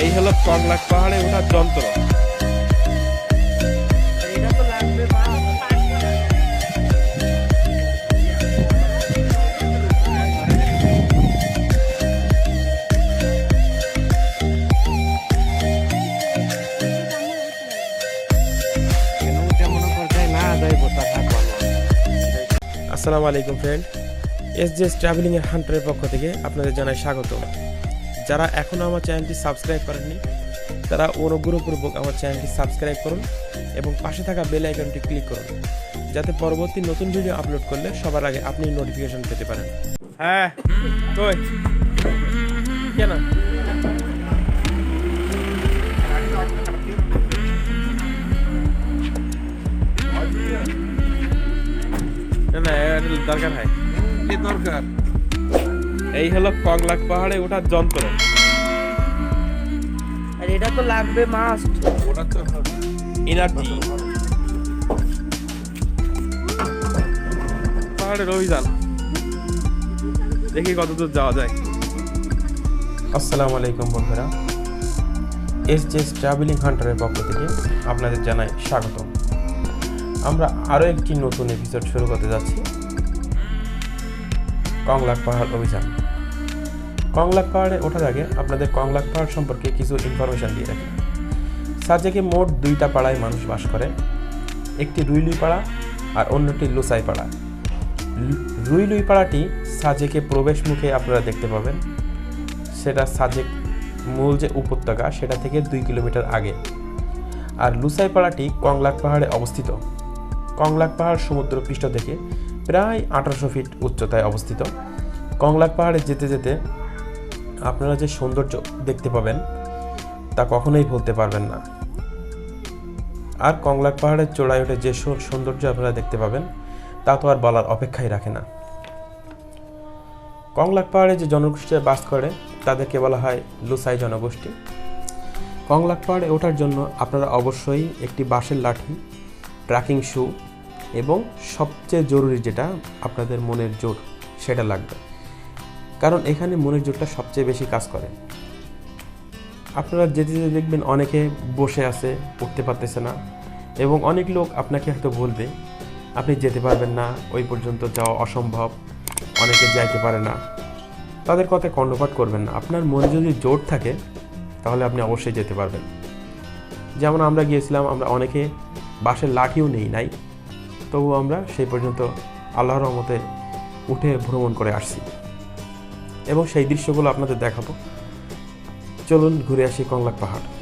এই হলো কংলাক পাহাড়ে ওঠার যন্ত্র। আসসালামু আলাইকুম ফ্রেন্ড এস জেস ট্রাভেলিং এর হান্টারের পক্ষ থেকে আপনাদের জানাই স্বাগত। যারা এখনও আমার চ্যানেলটি সাবস্ক্রাইব করেননি তারা অনুগ্রহপূর্বক আমার চ্যানেলটি সাবস্ক্রাইব করুন এবং পাশে থাকা বেল আইকনটি ক্লিক করুন যাতে পরবর্তী নতুন ভিডিও আপলোড করলে সবার আগে আপনি নোটিফিকেশন পেতে পারেন। হ্যাঁ কই? কেন? না দরকার হয় কি দরকার? এই হলো কংলাক পাহাড়ে ওঠার যন্ত্র। আর এটা তো লাগবে মাস্ট ওটা তো এনার্জি পাহাড়ের অভিযান। দেখি কতদূর যাওয়া যায়। আসসালামু আলাইকুম বন্ধুরা। এস জেস ট্রাভেলিং হান্টারের পক্ষ থেকে আপনাদের জানাই স্বাগত আমরা আরও একটি নতুন এপিসোড শুরু করতে যাচ্ছি। কংলাক পাহাড় অভিযান। কংলাক পাহাড়ে ওঠার আগে আপনাদের কংলাক পাহাড় সম্পর্কে কিছু ইনফরমেশন দিয়ে রাখি। সাজেকে মোট দুইটা পাড়ায় মানুষ বাস করে। একটি রুইলুই পাড়া আর অন্যটি লুসাই পাড়া রুইলুই পাড়াটি সাজেকে প্রবেশ মুখে আপনারা দেখতে পাবেন। সেটা সাজেক মূল যে উপত্যকা, সেটা থেকে দুই কিলোমিটার আগে। আর লুসাই পাড়াটি কংলাক পাহাড়ে অবস্থিত। কংলাক পাহাড় সমুদ্র পৃষ্ঠ থেকে প্রায় আঠারোশো ফিট উচ্চতায় অবস্থিত। কংলাক পাহাড়ে যেতে যেতে আপনারা যে সৌন্দর্য দেখতে পাবেন, তা কখনোই ভুলতে পারবেন না। আর কংলাক পাহাড়ের চূড়ায় উঠে যে সৌন্দর্য আপনারা দেখতে পাবেন, তা তো আর বলার অপেক্ষাই রাখে না। কংলাক পাহাড়ে যে জনগোষ্ঠী বাস করে, তাদেরকে বলা হয় লুসাই জনগোষ্ঠী। কংলাক পাহাড়ে ওঠার জন্য আপনারা অবশ্যই একটি বাঁশের লাঠি, ট্র্যাকিং শু এবং সবচেয়ে জরুরি যেটা আপনাদের মনের জোর, সেটা লাগবে। কারণ এখানে মনের জোরটা সবচেয়ে বেশি কাজ করে। আপনারা যেতে যেতে দেখবেন অনেকে বসে আছে, উঠতে পারতেছে না এবং অনেক লোক আপনাকে হয়তো বলবে, আপনি যেতে পারবেন না, ওই পর্যন্ত যাওয়া অসম্ভব, অনেকে যাইতে পারে না। তাদের কথায় কর্ণপাত করবেন না। আপনার মনে যদি জোর থাকে, তাহলে আপনি অবশ্যই যেতে পারবেন। যেমন আমরা গিয়েছিলাম, আমরা অনেকে বাসের লাঠিও নেই নাই। তবু আমরা সেই পর্যন্ত আল্লাহর রহমতে উঠে ভ্রমণ করে আসছি। এবং সেই দৃশ্যগুলো আপনাদের দেখাবো। চলুন ঘুরে আসি কংলাক পাহাড়।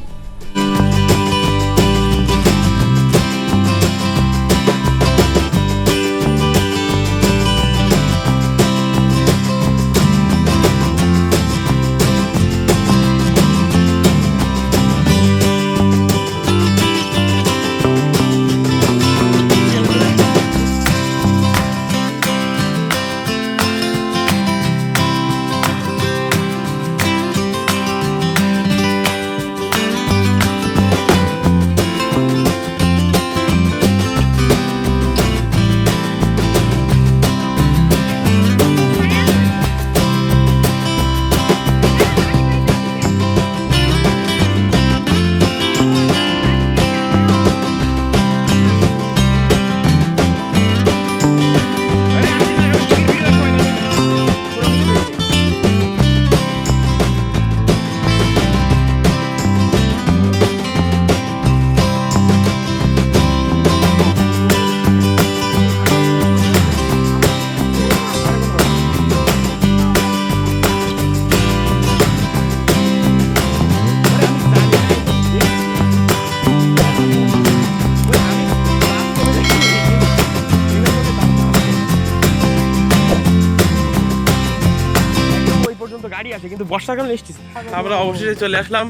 আসে কিন্তু বর্ষাকাল নিশ্চিত আমরা অবশেষে চলে আসলাম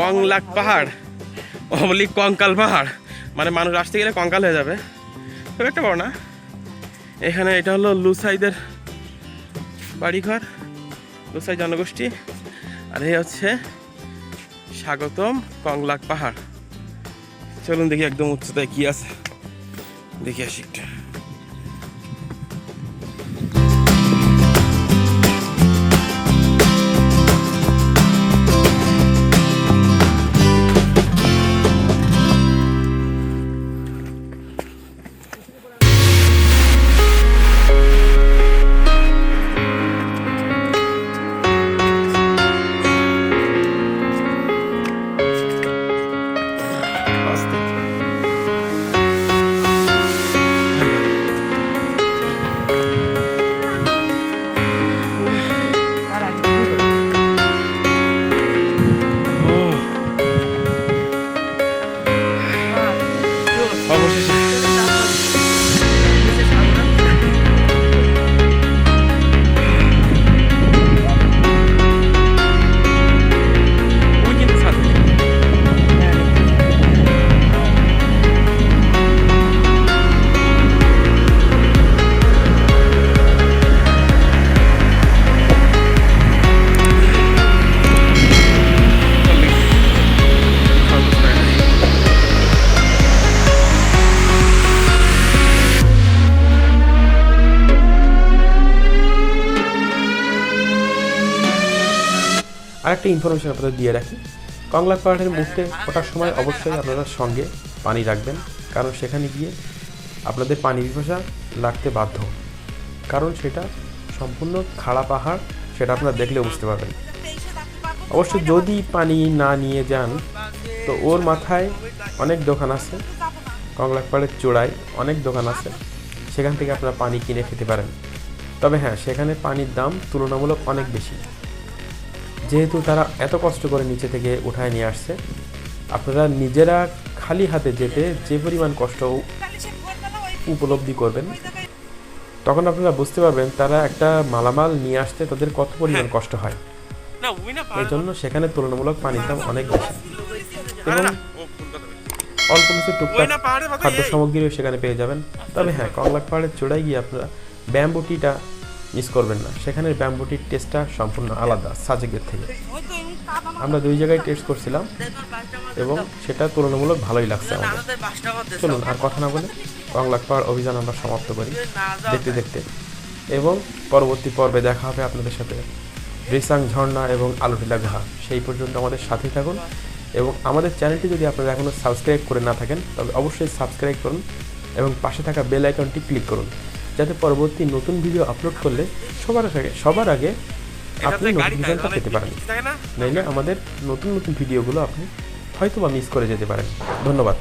কংলাক পাহাড়। অবলিক কঙ্কাল পাহাড়। মানে মানুষ আসতে গেলে কঙ্কাল হয়ে যাবে। খুব একটা বড় না। এখানে এটা হলো লুসাইদের বাড়িঘর লুসাই জনগোষ্ঠী। আর এই হচ্ছে স্বাগতম কংলাক পাহাড়। চলুন দেখি একদম উচ্চতায় কি আছে। দেখি আসি একটু। আরেকটা ইনফরমেশন আপনাদের দিয়ে রাখি। কংলাক পাহাড়ের মুহূর্তে ওঠার সময় অবশ্যই আপনারা সঙ্গে পানি রাখবেন, কারণ সেখানে গিয়ে আপনাদের পানি পিপাসা লাগতে বাধ্য। কারণ সেটা সম্পূর্ণ খাড়া পাহাড়, সেটা আপনারা দেখলে বুঝতে পারবেন। অবশ্য যদি পানি না নিয়ে যান, তো ওর মাথায় অনেক দোকান আছে কংলাক পাহাড়ের চূড়ায় অনেক দোকান আছে, সেখান থেকে আপনারা পানি কিনে খেতে পারেন। তবে হ্যাঁ সেখানে পানির দাম তুলনামূলক অনেক বেশি। যেহেতু তারা এত কষ্ট করে নিচে থেকে উঠায় নিয়ে আসছে আপনারা নিজেরা খালি হাতে যেতে যে পরিমাণ কষ্ট উপলব্ধি করবেন তখন আপনারা বুঝতে পারবেন তারা একটা মালামাল নিয়ে আসতে তাদের কত পরিমাণ কষ্ট হয়। এই জন্য সেখানে তুলনামূলক পানির দাম অনেক বেশি। এবং অল্প কিছু টুকটাক খাদ্য সামগ্রীও সেখানে পেয়ে যাবেন। তবে হ্যাঁ কংলাক পাহাড়ের চূড়ায় গিয়ে আপনারা ব্যাম্বুটিটা মিস করবেন না। সেখানের ব্যাম্বুটির টেস্টটা সম্পূর্ণ আলাদা, সাজেকের থেকে। আমরা দুই জায়গায় টেস্ট করছিলাম এবং সেটা তুলনামূলক ভালোই লাগছে আমাদের। চলুন, আর কথা না বলে কংলাক পাওয়ার অভিযান আমরা সমাপ্ত করি। দেখতে দেখতে। এবং পরবর্তী পর্বে দেখা হবে আপনাদের সাথে। রিসাং ঝর্ণা এবং আলুটিলা গুহা। সেই পর্যন্ত আমাদের সাথেই থাকুন। এবং আমাদের চ্যানেলটি যদি আপনারা এখনও সাবস্ক্রাইব করে না থাকেন, তবে অবশ্যই সাবস্ক্রাইব করুন এবং পাশে থাকা বেল আইকনটি ক্লিক করুন। যাতে পরবর্তী নতুন ভিডিও আপলোড করলে সবার আগে সবার আগে আপনি নোটিফিকেশনটা পেতে পারেন। নইলে আমাদের নতুন নতুন ভিডিওগুলো আপনি হয়তো বা মিস করে যেতে পারেন। ধন্যবাদ।